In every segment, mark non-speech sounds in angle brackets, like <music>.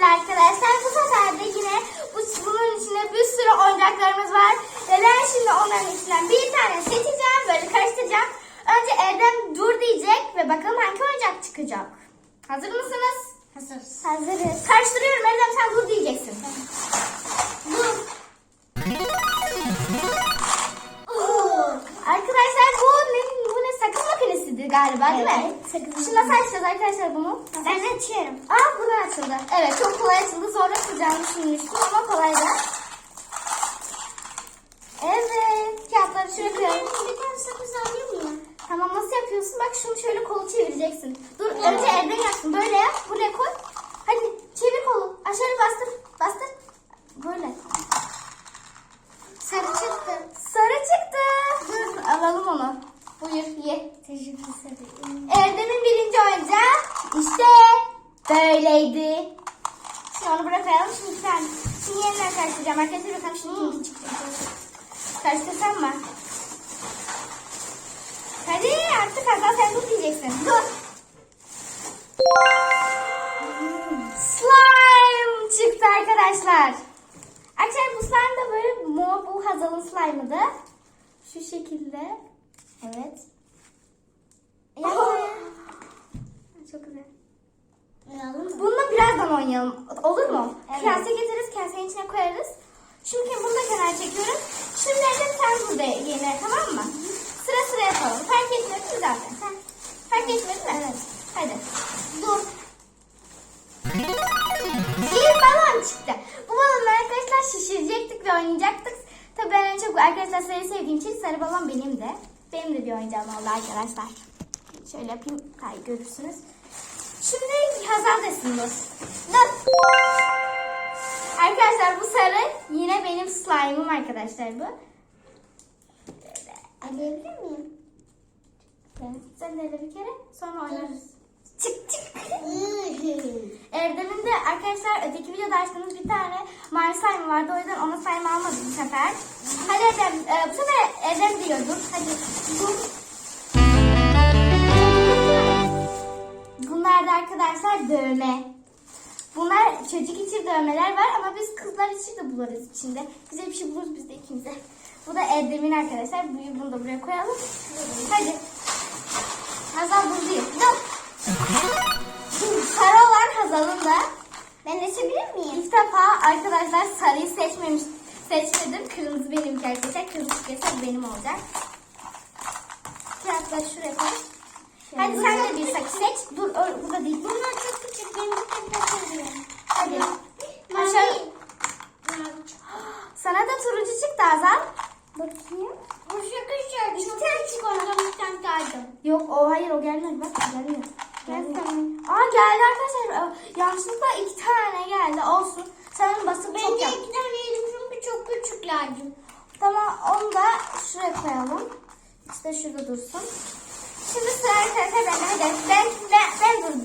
şekilde arkadaşlar. Bu sefer de yine bu, bunun içinde bir sürü oyuncaklarımız var. Ve ben şimdi onların açıyorum. Aa buradan açıldı. Evet çok kolay açıldı. Zor açılacağını düşünmüştüm ama kolay da. Evet. Kağıtları şöyle koyalım. Bir tane sakız alayım mı? Tamam nasıl yapıyorsun? Bak şunu şöyle kolu çevireceksin. Dur önce elden yapsın. Böyle yap. Buraya koy. Hadi çevir kolu. Aşağı bastır. Bastır. Böyle. Sarı çıktı. Sarı çıktı. Dur alalım onu. Buyur ye. Teşekkür ederim. Erdem'in birinci oyuncağı işte böyleydi. Şimdi onu bırakalım. Şimdi tane. Şimdi yeniden karıştıracağım. Arkadaşlar bakalım şimdi kim çıktı. Karıştırsam mı? Hadi artık Hazal sen dur diyeceksin. Dur. Slime çıktı arkadaşlar. Arkadaşlar bu slime de böyle mor bu Hazal'ın slime'ıdı. Şu şekilde. Evet. <laughs> Yapma ya. Çok güzel. Bununla birazdan oynayalım. Olur mu? Evet. Kase getiririz, kasenin içine koyarız. Şimdi bunu da kenara çekiyorum. Şimdi de sen burada yine tamam mı? Sıra sıra yapalım. Fark etmedi mi zaten? Ha. Fark etmedi mi? Evet. Hadi. Dur. Bir balon çıktı. Bu balonu arkadaşlar şişirecektik ve oynayacaktık. Tabii ben en çok arkadaşlar sarı sevdiğim için sarı balon benim de. Benim de bir oyuncağım oldu arkadaşlar. Şöyle yapayım. Hayır görürsünüz. Şimdi Hazal desin dur. Dur. Arkadaşlar bu sarı yine benim slime'ım arkadaşlar bu. Alabilir miyim? Sen de bir kere sonra oynarız. Çık çık. <laughs> Erdem'in de arkadaşlar öteki videoda açtığımız bir tane mavi slime vardı. O yüzden ona slime almadım bu sefer. Hadi Erdem. e, bu sefer Erdem diyor dur. Hadi. Bunlar da arkadaşlar dövme. Bunlar çocuk için dövmeler var ama biz kızlar için de buluruz içinde. Güzel bir şey buluruz biz de ikimize. Bu da Erdem'in arkadaşlar. Bunu bunu da buraya koyalım. Hadi. Hazal buluyor. Dur. Sarı olan Hazal'ın da. Ben açabilir miyim? İlk defa arkadaşlar sarıyı seçmemiş, seçmedim. Kırmızı benimki arkadaşlar. Kırmızı çıkarsa benim olacak. Kağıtları şuraya koy. Hadi sen de bir sakız seç. Dur o- burada değil. Bunlar çok küçük. Benim bir tek açabilirim. Hadi. Mavi. Aşağı. Mavi. Sana da turuncu çıktı Azal. Bakayım. Bu şaka şaka. Çok küçük ondan bir tane kaldı. Yok o hayır o gelmedi bak gelmiyor. Geldi. Aa geldi arkadaşlar. Aa, Yanlışlıkla iki tane geldi. Olsun. Sanırım basıp çok Bence yap. iki tane yedim çünkü çok küçüklerdi. Tamam onu da şuraya koyalım. İşte şurada dursun. Şimdi sıra arkadaşlar ben hadi. Ben, ben, ben dur.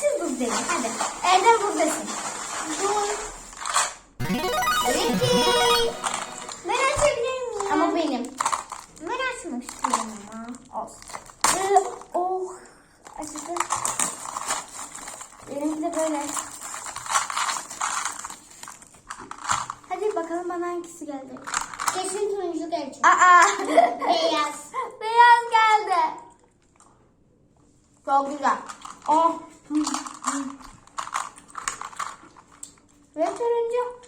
Siz dur deyin hadi. Erdem dur desin. Dur. Tabii ki. Ben açabilir miyim? Ama benim. Ben açmak istiyorum ama. Olsun. Ee, oh. Acıdı. Benimki de böyle. Hadi bakalım bana hangisi geldi. Kesin turuncu gelecek. Aa. Beyaz. Beyaz geldi. Çok güzel. Oh. Ve turuncu.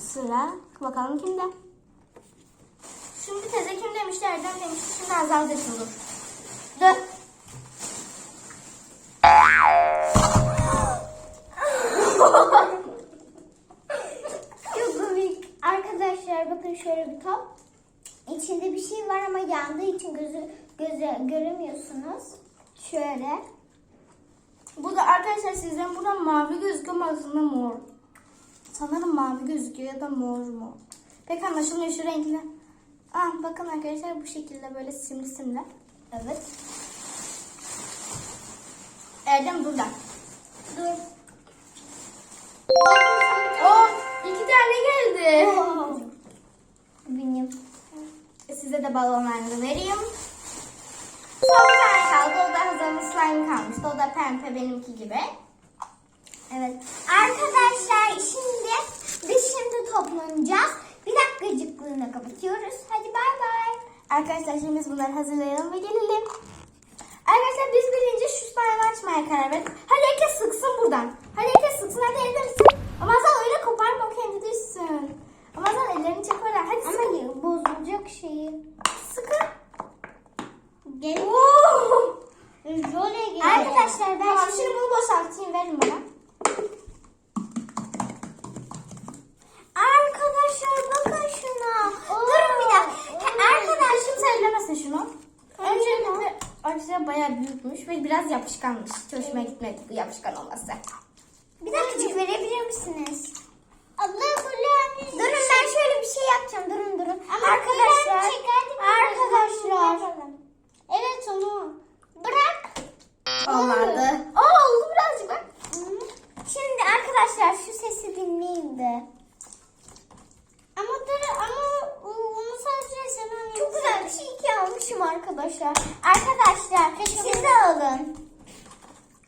Sıra. Bakalım kimde? Şimdi teze kim demişti? Erdem demişti. Şimdi Azal desin dur. Dur. Çok komik. Arkadaşlar bakın şöyle bir top. İçinde bir şey var ama yandığı için gözü göze göremiyorsunuz. Şöyle. Bu da arkadaşlar sizden buradan mavi gözüküyor ama aslında mor. Sanırım mavi gözüküyor ya da mor mu? Pek anlaşılmıyor şu renkle. Ah bakın arkadaşlar bu şekilde böyle simli simli. Evet. Erdem burada. Dur. Oh iki tane geldi. Benim. Size de balonlarını vereyim. Son bir tane kaldı. O da Hazal'ın slime kalmıştı. O da pembe benimki gibi. Evet. Arkadaşlar şimdi biz şimdi toplanacağız. Bir dakikacıklığına kapatıyoruz. Hadi bay bay. Arkadaşlar şimdi biz bunları hazırlayalım ve gelelim. Arkadaşlar biz birinci şu slime açmaya karar verdik. Hadi herkes sıksın buradan. Hadi herkes sıksın hadi sık. Ama sen öyle koparma o kendi düşsün. Ama sen ellerini çek oradan. Hadi. Ama bozulacak şeyi. Sıkın. Gel. Oo! Role gel. Arkadaşlar ben Tamam, şimdi bunu boşaltayım verin bana. Arkadaşlar bakın şuna. Durun bir dakika. Arkadaşım ellemesin şunu. Öncelikle arkadaşlar bayağı büyükmüş ve biraz yapışkanmış. Hiç hoşuma gitmedi bu yapışkan olması. bir dakikacık verebilir misiniz? Allah böyle Durun ben şöyle bir şey yapacağım. Durun durun. arkadaşlar. Arkadaşlar. Evet onu. Bırak. Olmadı. Aa oldu birazcık bak. Şimdi arkadaşlar şu sesi dinleyin de. Ama dur ama onu sadece sen Çok güzel bir şey arkadaşlar. Arkadaşlar siz de alın.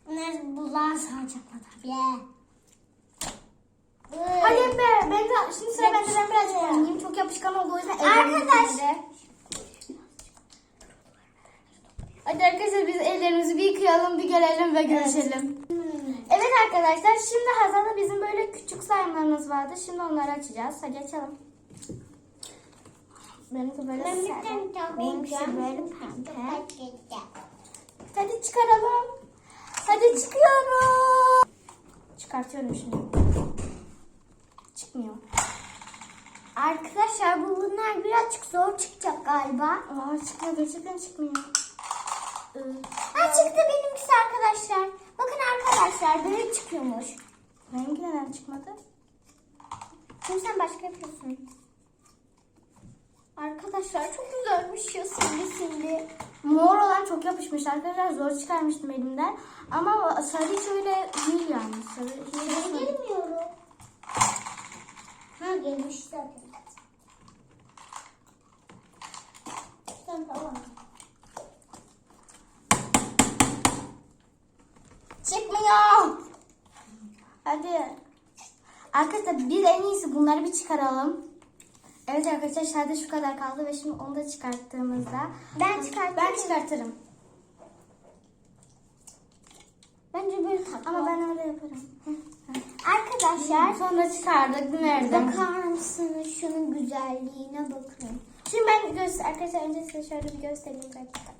Bunlar bunlar sadece kadar. Yeah. Hadi be ben de şimdi sıra bende ben birazcık oynayayım. Çok yapışkan olduğu yüzden ellerim Arkadaş- yıkandı. Hadi arkadaşlar biz ellerimizi bir yıkayalım bir gelelim ve görüşelim. Evet arkadaşlar şimdi Hazal'da bizim böyle küçük slime'larımız vardı. Şimdi onları açacağız. Hadi açalım. Benimki böyle sade. Benimki böyle pembe. Hadi çıkaralım. Hadi çıkıyorum. Çıkartıyorum şimdi. Çıkmıyor. Arkadaşlar bu bunlar birazcık zor çıkacak galiba. Aa çıkmıyor gerçekten çıkmıyor. Ee, Ha çıktı benimkisi arkadaşlar. Bakın arkadaşlar böyle çıkıyormuş. Benimki neden çıkmadı? Şimdi sen başka yapıyorsun. Arkadaşlar çok güzelmiş ya sildi sildi. Mor olan çok yapışmış arkadaşlar. Zor çıkarmıştım elimden. Ama sarı hiç öyle değil yani. Sarı hiç Ben gelmiyorum. Ha gelmiş zaten. Tamam. Çıkmıyor. Hadi. Arkadaşlar biz en iyisi bunları bir çıkaralım. Evet arkadaşlar sadece şu kadar kaldı ve şimdi onu da çıkarttığımızda Ben çıkartayım ben çıkartırım. Bence böyle tatlı. Ama ben öyle yaparım. Arkadaşlar Sonra çıkardık nereden? bakar mısınız şunun güzelliğine bakın. Şimdi ben göster arkadaşlar önce size şöyle bir göstereyim dakika.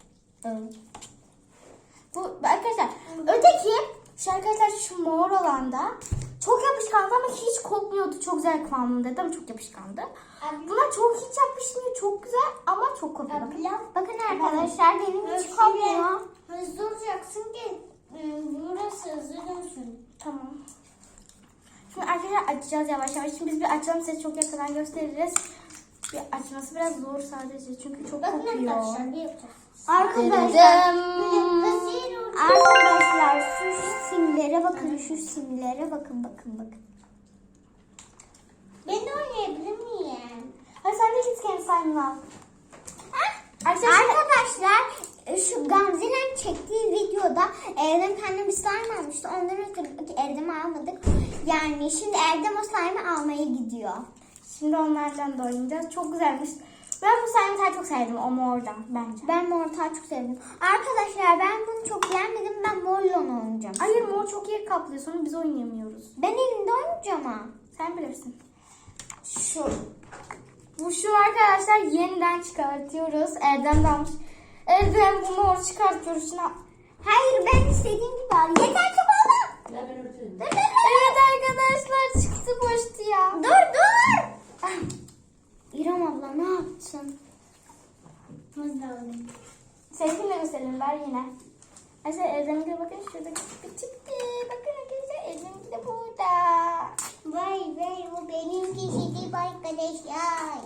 Bu arkadaşlar öteki şu arkadaşlar şu mor olan da çok yapışkandı ama hiç kokmuyordu. Çok güzel kıvamındaydı ama çok yapışkandı. Bunlar çok hiç yapışmıyor. Çok güzel ama çok kokuyor. Bakın. Bakın arkadaşlar benim hiç kopmuyor. Hızlı olacaksın ki burası hızlı dönsün. Tamam. Şimdi arkadaşlar açacağız yavaş yavaş. Şimdi biz bir açalım size çok yakından gösteririz. Bir açması biraz zor sadece çünkü çok Bakın kokuyor. arkadaşlar bir yapacağız. Arkadaşlar. Arkadaşlar şu simlere bakın şu simlere bakın bakın bakın. Ben de oynayabilir miyim? Hadi sen de git kendi slime'ını al. Arkadaşlar, Arkadaşlar şu Gamze'nin çektiği videoda Erdem kendine bir slime almıştı. Ondan ötürü Erdem'i almadık. Yani şimdi Erdem o slime'ı almaya gidiyor. Şimdi onlardan da oynayacağız. Çok güzelmiş. Ben bu slime'ı çok sevdim. O mordan bence. Ben mor tağı çok sevdim. Arkadaşlar ben bunu çok beğenmedim. Ben morla oynayacağım. Hayır mor çok yer kaplıyor. Sonra biz oynayamıyoruz. Ben elinde oynayacağım ha. Sen bilirsin. Şu. Bu şu arkadaşlar yeniden çıkartıyoruz. Erdem de almış. Erdem bu mor çıkartıyoruz. Şuna. Hayır ben istediğim gibi al. Yeter ki bana. Evet arkadaşlar çıktı boştu ya. Dur dur. İrem abla ne yaptın? Seninkini de gösterelim ver yine. Arkadaşlar Erdem'e de bakın şurada küçük çıktı. Bakın arkadaşlar Erdem'inki de burada. Vay vay bu benim kişiliğim arkadaşlar.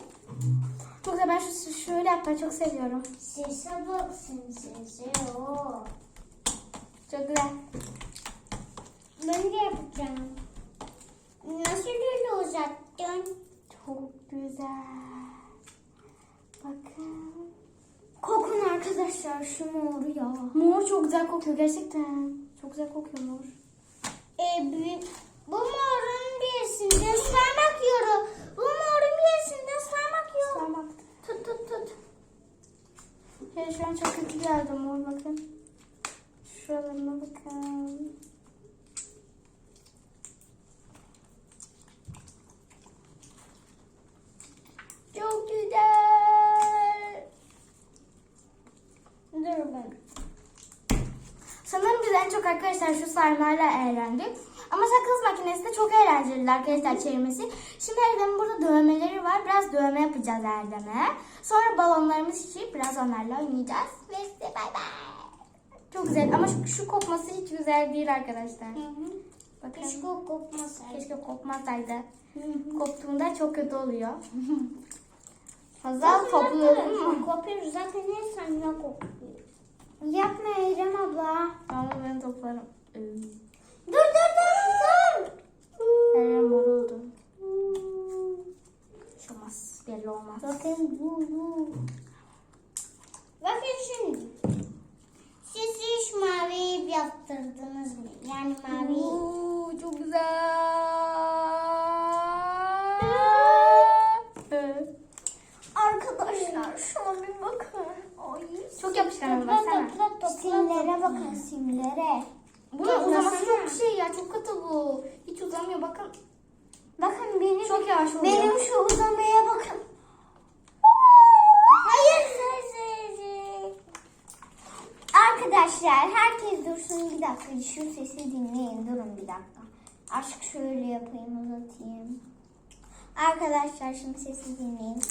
Çok güzel ben şu, şöyle yapmayı çok seviyorum. Sese baksın sese o. Çok güzel. Ben de yapacağım. Nasıl öyle uzattın? Çok güzel. Bakın. Kokun arkadaşlar şu moru ya. Mor çok güzel kokuyor gerçekten. Çok güzel kokuyor mor. Ee. Bu morun birisinden saymak yoru. Bu morun birisinden saymak yoru. Tamam. Tut tut tut. Şöyle şu an çok kötü geldi mor bakın. Şuralarına bakın. Çok güzel. Dur ben. Sanırım biz en çok arkadaşlar şu sarmayla eğlendik. Ama sakız makinesi de çok eğlenceli arkadaşlar çevirmesi. Şimdi Erdem'in burada dövmeleri var. Biraz dövme yapacağız Erdem'e. Sonra balonlarımız şişirip biraz onlarla oynayacağız. Ve size bay bay. Çok güzel ama şu, şu kopması hiç güzel değil arkadaşlar. Bakın. Keşke kopmasaydı. Keşke kopmasaydı. Hı hı. Koptuğunda çok kötü oluyor. Hazal toplayalım mı? Kopuyoruz zaten ne sen ya kopuyor. Yapma Eylem abla. Ama ben toplarım. Ee, Dur dur dur dur. Her mor oldu. Hiç olmaz. Belli olmaz. Bakın bu bu. Bakın şimdi. Siz hiç mavi yaptırdınız mı? Yani mavi. Oo, çok güzel. Arkadaşlar şuna bir bakın. Ay. Çok yapışkan ama baksana. Simlere bakın simlere. Bunun uzaması Toplasana. çok şey ya çok katı bu. Hiç uzamıyor bakın. Bakın benim Çok yavaş oluyor. benim şu uzamaya bakın. Hayır sesi. Arkadaşlar herkes dursun bir dakika şu sesi dinleyin durun bir dakika. Aşk şöyle yapayım uzatayım. Arkadaşlar şimdi sesi dinleyin.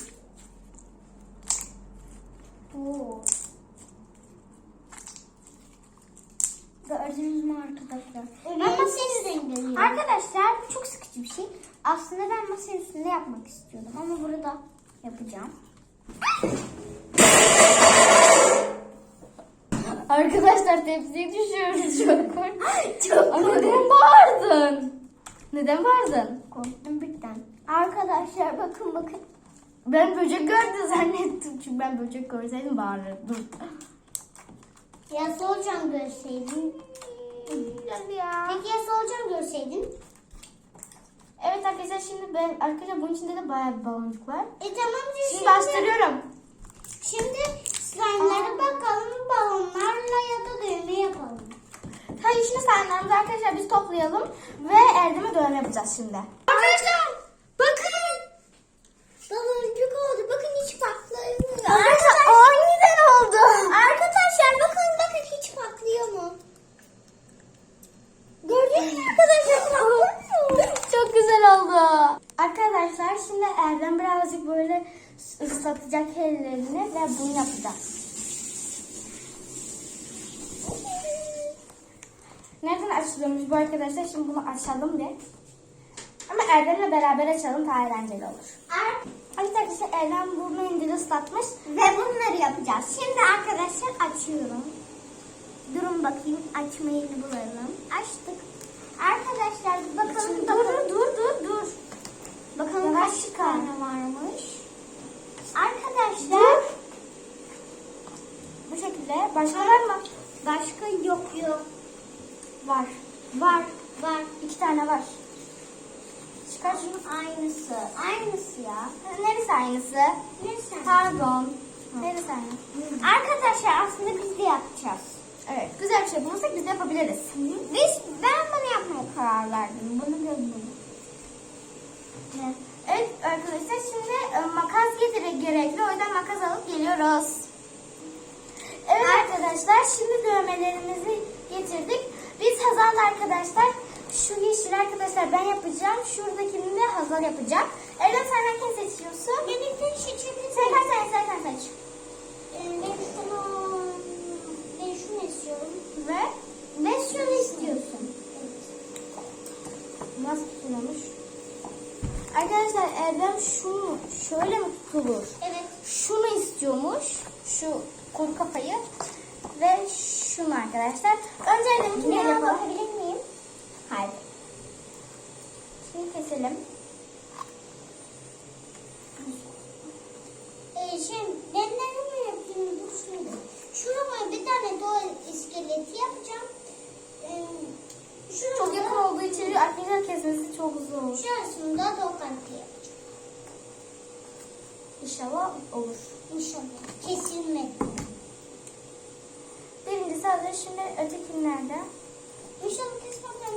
Oo. Gördünüz mü arkadaşlar? Ben masanın Arkadaşlar bu çok sıkıcı bir şey. Aslında ben masanın üstünde yapmak istiyordum ama burada yapacağım. Arkadaşlar tepsiyi düşüyoruz çok kork- <laughs> Çok Ama neden bağırdın? Neden bağırdın? korktum birden. Arkadaşlar bakın bakın. Ben böcek gördüm zannettim. Çünkü ben böcek görseydim bağırırdım. Ya solucan görseydin. Ya. Peki ya solucan görseydin? Evet arkadaşlar şimdi ben arkadaşlar bunun içinde de bayağı bir baloncuk var. E tamam Şimdi şimdi, bastırıyorum. şimdi slime'lara bakalım balonlarla ya da düğme yapalım. Hayır şimdi slime'larımızı arkadaşlar biz toplayalım ve Erdem'e dövme yapacağız şimdi. Arkadaşlar bakın. Baloncuk oldu. Bakın hiç patlamıyor. Arkadaşlar aniden oldu. Arkadaşlar bakın bakın hiç patlıyor mu? Gördünüz mü arkadaşlar patlıyor. Çok güzel oldu. Arkadaşlar şimdi Erdem birazcık böyle ıslatacak ellerini ve bunu yapacağız. Nereden açılıyormuş bu arkadaşlar? Şimdi bunu açalım bir. Ama Erdem'le beraber açalım daha eğlenceli olur. Arkadaşlar Erdem burnu indiri ıslatmış. Ve bunları yapacağız. Şimdi arkadaşlar açıyorum. Durun bakayım açma yerini bulalım. Açtık. Arkadaşlar bakalım Şimdi bakalım. dur dur dur dur. Bakalım Yavaş kaç çıkar. tane varmış. Arkadaşlar Dur. Bu şekilde. Başka var mı? başka yok yok. Var. Var var. İki tane var. Çıkar. Şunun aynısı. Aynısı ya. Neresi aynısı? Neyse. Pardon. Neresi aynısı? Arkadaşlar aslında biz de yapacağız. Evet. Güzel bir şey bulursak biz de yapabiliriz. Biz ben bunu yapmaya karar verdim. Bunu gördüm. Evet. Evet arkadaşlar şimdi e, makas getire gerekli. O yüzden makas alıp geliyoruz. Evet arkadaşlar şimdi dövmelerimizi getirdik. Biz Hazal arkadaşlar şu yeşil arkadaşlar ben yapacağım. Şuradakini de Hazal yapacak. Erdem sen hangisini seçiyorsun? Birlikte seçebiliriz. Sen kaç tane istersen seç. Ee, şunu, ben şunu istiyorum. Ve Ben şunu istiyorsun. nasıl tutulmuş? Arkadaşlar Erdem şunu şöyle mi tutulur? Evet. Şunu istiyormuş. Şu kuru kafayı. Ve şunu arkadaşlar. Önce Erdem'inkini Ne yapalım. bakabilir miyim? Haydi. Şimdi keselim. Ee, şey, ben ne yapayım? Şimdi. Şurama bir tane doğal iskeleti yapacağım. Ee, şurama Çok yakın olduğu için Bunları kesmesi çok zor. Şurasında yapacağım. İnşallah olur. İnşallah. Kesilmedi. Birincisi hazır. Şimdi öteki nerede? İnşallah kesmeden.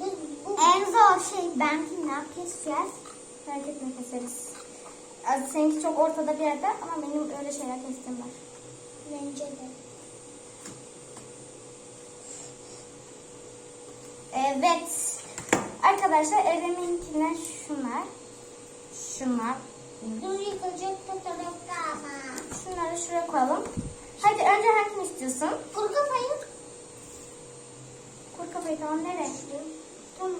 Bu, bu. En zor şey benimkinden keseceğiz. Merak etme keseriz. Seninki çok ortada bir yerde ama benim öyle şeyler kestim var. Bence de. Evet. Arkadaşlar Eren'inkiler şunlar. Şunlar. Dur yıkılacak da tarafta ama. Şunları şuraya koyalım. Hadi önce hangisini istiyorsun? Kuru kafayı. Kur kafayı tamam nereye? Tamam.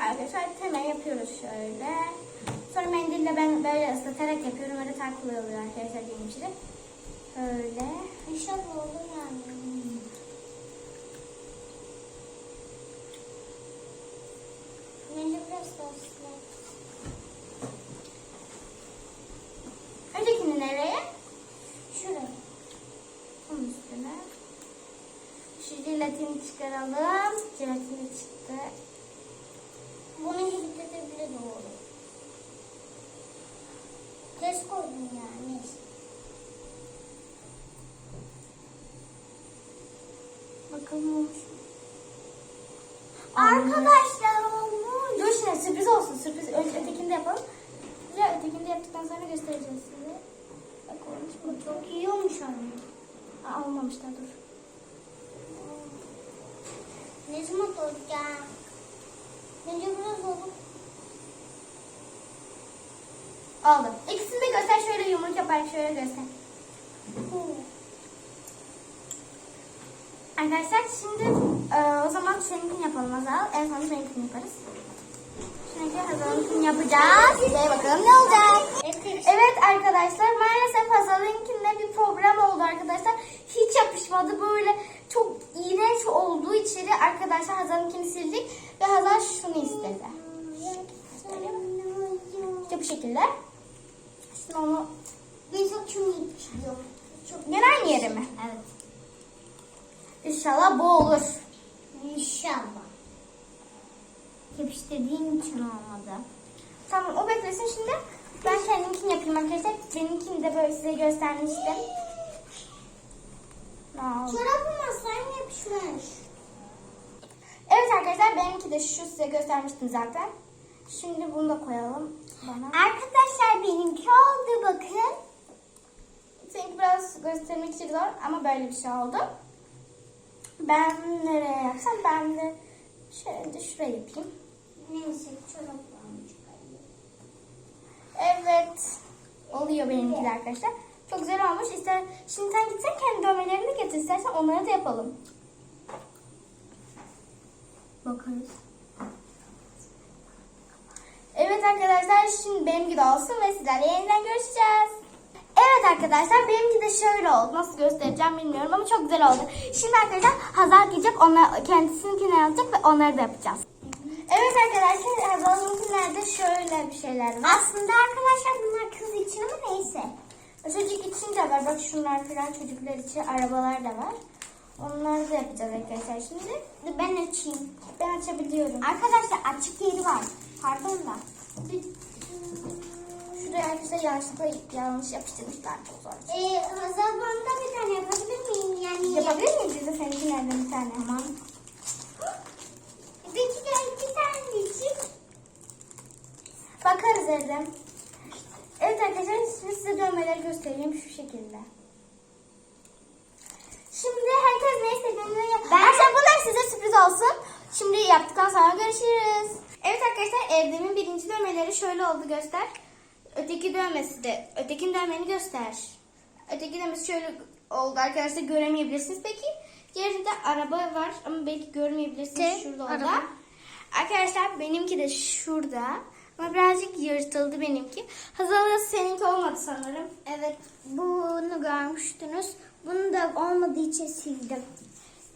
Arkadaşlar hemen yapıyoruz şöyle. Sonra mendille ben böyle ıslatarak yapıyorum. Öyle daha kolay oluyor arkadaşlar benim için. Böyle. İnşallah olur yani. Bence biraz daha ıslat. Ötekini nereye? Şuraya. Onun üstüne. Şu jelatini çıkaralım. Jelatini çıktı. Bunu hibrit bile doğru. Ters koydum yani. Bakalım olmuş mu? Arkadaşlar olmuş. Dur şimdi sürpriz olsun. Sürpriz. Önce ötekini de yapalım. Ya ötekini de yaptıktan sonra göstereceğiz size. Bak olmuş mu? Bu çok iyi olmuş anne. Aa, olmamış daha dur. Ne zaman olacak? Bence biraz olur. Oldu. İkisini de göster. Şöyle yumruk yaparak şöyle göster. Arkadaşlar şimdi e, o zaman seninkini yapalım Azal. En son benimkini yaparız. Şimdi Hazal'ınkini yapacağız. Ve bakalım ne olacak. Evet. Evet arkadaşlar maalesef Hazal'ınkinde bir problem oldu arkadaşlar. Hiç yapışmadı böyle çok iğrenç olduğu için arkadaşlar Hazal'ınkini sildik. Ve Hazal şunu istedi. İşte bu şekilde. Şimdi onu Ben çok şunu istiyorum. Çok gene aynı yere mi? Evet. İnşallah bu olur. İnşallah. Yapıştırdığım için olmadı. Tamam o beklesin şimdi. Ben kendimkini yapayım arkadaşlar. Benimkini de böyle size göstermiştim. Çorabıma slime yapışmış. Evet arkadaşlar benimki de şu size göstermiştim zaten. Şimdi bunu da koyalım bana. Arkadaşlar benimki oldu bakın. Seninki biraz göstermek için zor ama böyle bir şey oldu. Ben nereye yapsam ben de şöyle de şuraya yapayım. Neyse çoraplarımı çıkarayım. Evet. Oluyor benimki de arkadaşlar. Çok güzel olmuş. İster, şimdi sen gitsen kendi dövmelerini de getir. İstersen onları da yapalım. Bakarız. Evet arkadaşlar şimdi benimki de olsun ve sizlerle yeniden görüşeceğiz. Evet arkadaşlar benimki de şöyle oldu. Nasıl göstereceğim bilmiyorum ama çok güzel oldu. Şimdi arkadaşlar Hazal gidecek onlar kendisininkini alacak ve onları da yapacağız. Evet arkadaşlar Hazal'ınkilerde şöyle bir şeyler var. Aslında arkadaşlar bunlar kız için ama neyse. Çocuk için de var. Bak şunlar falan çocuklar için arabalar da var. Onları da yapacağız arkadaşlar şimdi. Ben açayım. Ben açabiliyorum. Arkadaşlar açık yeri var. Pardon da. Şuraya arkadaşlar yanlışlıkla yanlış yapıştırmışlar. Ee, Hazal bana da bir tane yapabilir miyim? Yani Yapabilir miyiz biz de seninki nerede bir tane? Tamam. Peki de iki tanecik. Bakarız evde. Evet arkadaşlar şimdi size dövmeleri göstereyim şu şekilde. Şimdi herkes ne istediğini yap. Ben- Arkadaşlar bunlar size sürpriz olsun. Şimdi yaptıktan sonra görüşürüz. Evet arkadaşlar Erdem'in birinci dövmeleri şöyle oldu göster. Öteki dövmesi de. Öteki dövmeni göster. Öteki dövmesi şöyle oldu arkadaşlar göremeyebilirsiniz. Peki diğerinde araba var ama belki görmeyebilirsiniz. De, Şurada araba. Arkadaşlar benimki de şurada. Ama birazcık yırtıldı benimki. Hazal seninki olmadı sanırım. Evet bunu görmüştünüz. Bunu da olmadığı için sildim.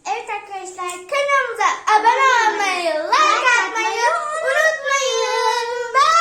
Evet arkadaşlar kanalımıza abone olmayı, like atmayı unutmayın. Bye.